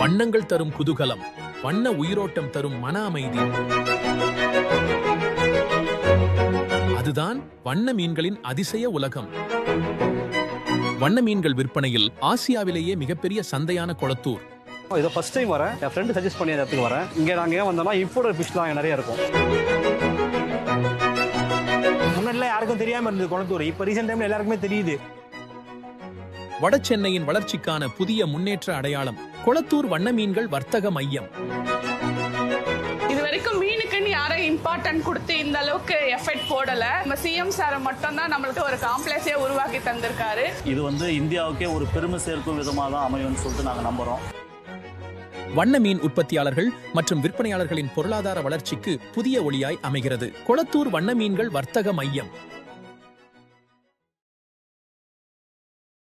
வண்ணங்கள் தரும் குதூகலம் வண்ண உயிரோட்டம் தரும் மன அமைதி அதுதான் வண்ண மீன்களின் அதிசய உலகம். வண்ண மீன்கள் விற்பனையில் ஆசியாவிலேயே மிகப்பெரிய சந்தையான கொளத்தூர். இதை ஃபர்ஸ்ட் டைம் வரேன். என் ஃப்ரெண்டு சஜஸ்ட் பண்ணி இடத்துக்கு வரேன். இங்கே நாங்கள் ஏன் வந்தோம்னா இம்போர்ட் ஃபிஷ்லாம் நிறைய இருக்கும். முன்னாடிலாம் யாருக்கும் தெரியாம இருந்தது குளத்தூர். இப்ப ரீசெண்ட் டைம்ல எல்லாருக்குமே தெரியுது. வட சென்னையின் வளர்ச்சிக்கான புதிய முன்னேற்ற அடையாளம் கொளத்தூர் வண்ண மீன்கள் வர்த்தக மையம். இது வரைக்கும் மீனுக்குன்னு யாரும் இம்பார்ட்டன்ட் கொடுத்து இந்த அளவுக்கு எஃபெக்ட் போடல. நம்ம சிஎம் சார் மட்டும் தான் நம்மளுக்கு ஒரு காம்ப்ளெக்ஸே உருவாக்கி தந்திருக்காரு. இது வந்து இந்தியாவுக்கே ஒரு பெருமை சேர்க்கும் விதமாக தான் அமையும்னு சொல்லிட்டு நாங்கள் நம்புகிறோம் வண்ண மீன் உற்பத்தியாளர்கள் மற்றும் விற்பனையாளர்களின் பொருளாதார வளர்ச்சிக்கு புதிய ஒளியாய் அமைகிறது. கொளத்தூர் வண்ண மீன்கள் வர்த்தக மையம்.